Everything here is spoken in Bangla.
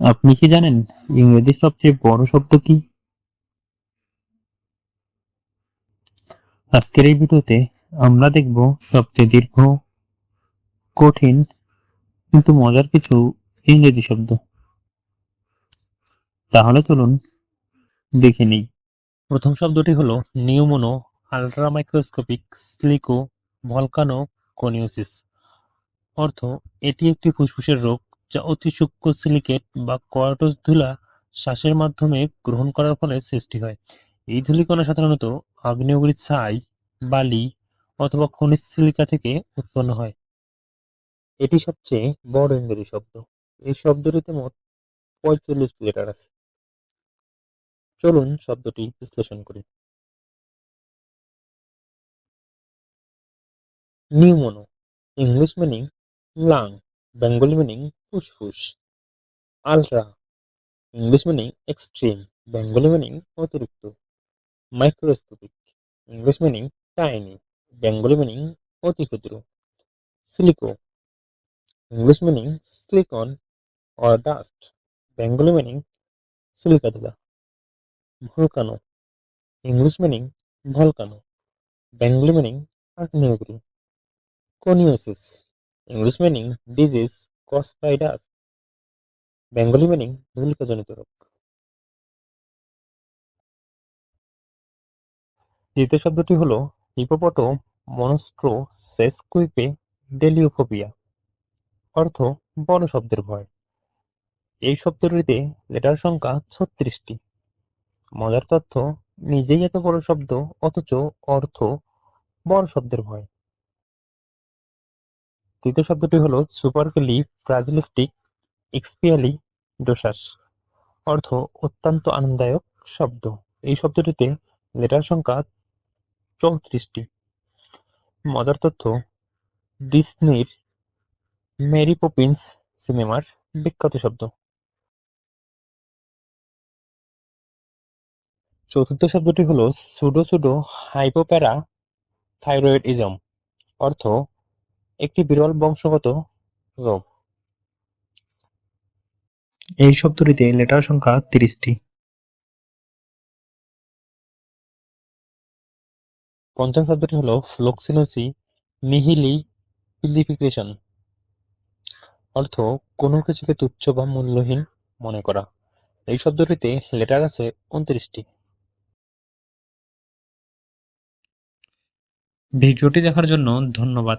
আপনি কি জানেন ইংরেজির সবচেয়ে বড় শব্দ কি? আজকের এই ভিডিওতে আমরা দেখব সবচেয়ে দীর্ঘ, কঠিন, কিন্তু মজার কিছু ইংরেজি শব্দ। তাহলে চলুন দেখে নিই। প্রথম শব্দটি হলো pneumonoultramicroscopicsilicovolcanoconiosis অর্থ, এটি একটি ফুসফুসের রোগ যা অতি সূক্ষ্ম সিলিকেট বা কোয়ার্টজ ধুলা শ্বাসের মাধ্যমে গ্রহণ করার ফলে সৃষ্টি হয়। এই ধূলিকণা সাধারণত আগ্নেয়গিরির ছাই, বালি অথবা খনিজ সিলিকা থেকে উৎপন্ন হয়। এটি সবচেয়ে বড় ইংরেজি শব্দ। এই শব্দটিতে মোট পঁয়তাল্লিশটি লেটার আছে। চলুন শব্দটি বিশ্লেষণ করি। Pneumono, English meaning lung Bengali meaning ফুসফুস ultra English meaning extreme Bengali meaning অতিরিক্ত. Microscopic English meaning tiny Bengali meaning অতি ক্ষুদ্র silico English meaning silicon or dust Bengali meaning silica ধুলা volcano English meaning volcano Bengali meaning আগ্নেয়গিরি coniosis English meaning disease by dust Bengali meaning ধূলিকাজনিত রোগ দ্বিতীয় শব্দটি হলো হিপোপটো মনস্ট্রো সেসকুইপে ডেলিওফোবিয়া অর্থ, বড় শব্দের ভয়। এই শব্দটিতে লেটার সংখ্যা ছত্রিশটি। মজার তথ্য, নিজেই এত বড় শব্দ, অথচ অর্থ, বড় শব্দের ভয়। তৃতীয় শব্দটি হলো সুপারকেলি ফ্রাজিলিস্টিক এক্সপিয়ালি ডোসাস অর্থ অত্যন্ত আনন্দদায়ক শব্দ। এই শব্দটিতে লেটার সংখ্যা চৌত্রিশটি। মজার তথ্য ডিসনির মেরি পপিন্স সিনেমার বিখ্যাত শব্দ। চতুর্থ শব্দটি হলো সুডো সুডো হাইপোপ্যারা থাইরয়েডিজম অর্থ একটি বিরল বংশগত রোগ। এই শব্দটিতে লেটার সংখ্যা তিরিশটি। পঞ্চম শব্দটি হলো ফ্লোক্সিনোসি নিহিলি পিলিফিকেশন অর্থ কোনো কিছুকে তুচ্ছ বা মূল্যহীন মনে করা। এই শব্দটিতে লেটার আছে উনত্রিশটি। ভিডিওটি দেখার জন্য ধন্যবাদ।